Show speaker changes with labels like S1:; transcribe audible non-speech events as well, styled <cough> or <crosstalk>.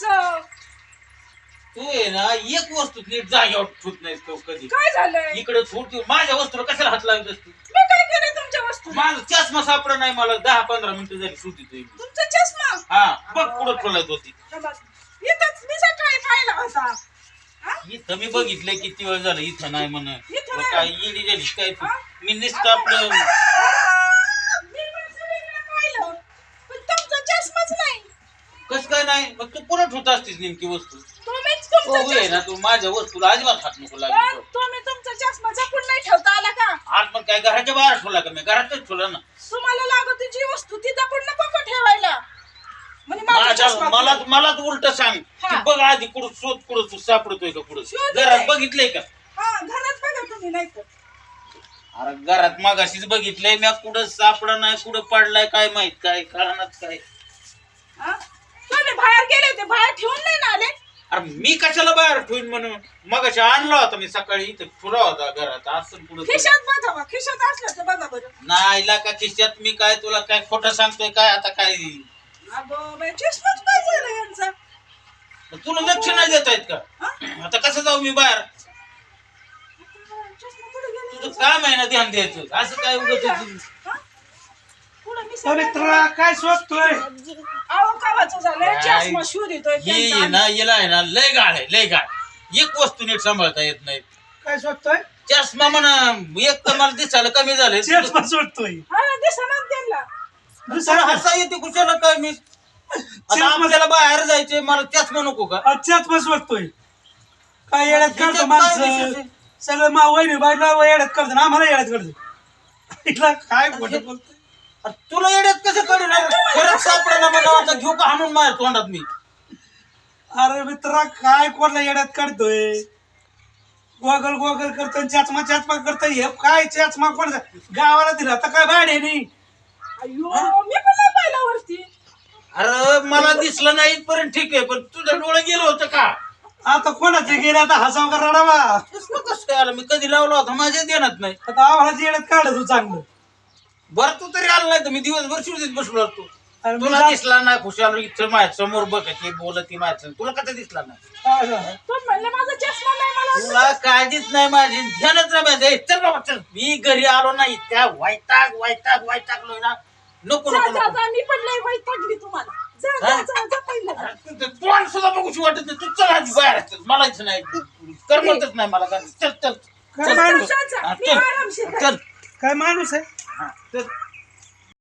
S1: कामाचं
S2: तू आहे ना एक वस्तू नीट जागेवर ठेवत नाहीस तो कधी.
S1: काय झालंय?
S2: इकडे ठेवतो माझ्या वस्तूला कशाला हात लावत असते
S1: मी काय केलंय तुमच्या वस्तू
S2: माझा चष्मा सापडा नाही मला दहा पंधरा मिनिटं झाली सुटी तुझी.
S1: तुमचा चष्मा?
S2: हा बघ कुठं ठेवलाय तो ती.
S1: बघ, इथंच मी सकाळी पाहिला होता. हा?
S2: इथं मी बघितलंय किती वेळ झालं इथं नाही म्हण.
S1: इथं
S2: मग
S1: नाही.
S2: काय येडी झाली काय तू?
S1: हा?
S2: मी नुसतं आपलं
S1: मी पण सगळीकडे पाहिलं पण तुमचा चष्माच नाही
S2: कस काय नाही मग तू पुन्हा ठेवत असतीस नेमकी वस्तू.
S1: तुम्हीच तुमचा
S2: ना तू माझ्या वस्तूला अजिबात हात नको लागेल
S1: तुम्ही तुमचा चष्मा जपून नाही ठेवता आला का?
S2: आज पण काय घराच्या बाहेर ठेवला का मी? घरातच ठेवला ना.
S1: तुम्हाला लागत जी वस्तू ती जपून नको का ठेवायला? म्हणजे माझा
S2: माझ्या
S1: चष्मा
S2: मला
S1: कुठे?
S2: मला उलट सांग.
S1: हा.
S2: की बघ आधी कुठं शोध कुठं तू सापडतोय का कुठं. घरात बघितलंय का?
S1: हा घरात बघा तुम्ही नाही तर.
S2: अरे घरात मागाशीच बघितलंय मी. कुठं सापडा नाही कुठं पडलाय काय माहीत काय कारणात काय?
S1: हा? तुम्ही बाहेर गेले होते बाहेर ठेवून नाही ना आले?
S2: अरे मी कशाला बाहेर ठेवीन म्हणून? मगाशी आणला होता मी सकाळी इथं ठुला होता घरात असं कुठं
S1: खिशात बघा खिशात असलं तर बघा बरं.
S2: नाही का खिशात मी काय तुला काय खोटं सांगतोय काय आता काय?
S1: अगं बाई चष्माच काय झालं यांचा.
S2: तुला लक्ष नाही देता येत का?
S1: हा?
S2: आता कसं जाऊ मी बाहेर?
S1: चष्मा कुठे गेला
S2: तुझं काम आहे ना ध्यान द्यायचं. असं काय उगत
S3: पवित्रा काय शोधतोय?
S1: अहो कावाचं झालंय
S2: काय?
S1: चष्मा शोध येतोय
S2: ये
S1: त्यांचा.
S2: ना येला आहे ना लय गाळ आहे लय गाळ एक वस्तू नीट सांभाळता येत नाही.
S3: काय शोधतोय?
S2: चष्मा म्हणा एक तर मला दिसायला कमी झाले
S3: चष्मा शोधतोय.
S1: हा ना दिसणार त्यांना.
S3: दुसरा
S2: हसा येते कुशाला काय मी आता आपल्याला बाहेर जायचे मला चष्मा नको का?
S3: हा चष्मा शोधतोय. काय येड्यात करतो
S2: काय
S3: माणसं?
S2: आहे?
S3: सगळं मा वहिनी बायला येड्यात करतो ना आम्हाला येड्यात करतो. <laughs> हिला काय खोटं बोलतोय?
S2: तुला येड्यात कसं कळणार खरंच सापडा मला आता घेऊ का हाणून माझ्या तोंडात मी?
S3: अरे मित्रा काय कोणला येड्यात काढतोय? गोगल गोगल करतोय चष्मा चष्मा करतोय हे काय चष्मा कोण गावाला दिला आता काय भाडे नाही?
S1: अयो मी पण नाही पाहिला वरती
S2: अरे मला दिसलं नाही इथपर्यंत ठीक आहे पण तुझं डोळं गेलं होतं का?
S3: आता कोणाचे गेले? आता हसाव का रडावा.
S2: कसं काय आलं मी कधी लावला होता माझ्या ध्यानात नाही.
S3: आता आम्हाला येड्यात काढ तू चांगलं.
S2: बरं तू तरी आला नाही तर मी दिवसभर शिवजीत बसलो असतो.
S3: अरे मी
S2: तुला
S3: जा-
S2: दिसला नाही खुशाल इथं माझ्यासमोर बघ ती बोलत ती माझ्या. तुला कसं दिसला नाही?
S1: म्हणले माझा चष्मा नाही मला
S2: तुला काळजीच नाही माझी. ध्यानच नाही माझं. ए, चल बाबा चल. मी घरी आलो नाही. त्या वैताग वैताग वैतागलोय ना. नको
S1: जा
S2: नको
S1: जा
S2: नको.
S1: जा. मी पण लय वैतागली तुम्हाला. जा
S2: हा?
S1: जा जा जा पहिलं जा.
S2: अरे, तू- तू तोंड सुद्धा बघूशी वाटत नाही. तू चल आधी बाहेर. चल मला इथं नाही. करमतच नाही मला. चल चल.
S3: काय
S2: चल,
S3: माणूस?
S2: चल.
S1: जा, जा.
S2: हा,
S1: मी
S2: चल.
S1: आरामशीर
S2: चल.
S3: काय माणूस आहे?
S2: हा, चल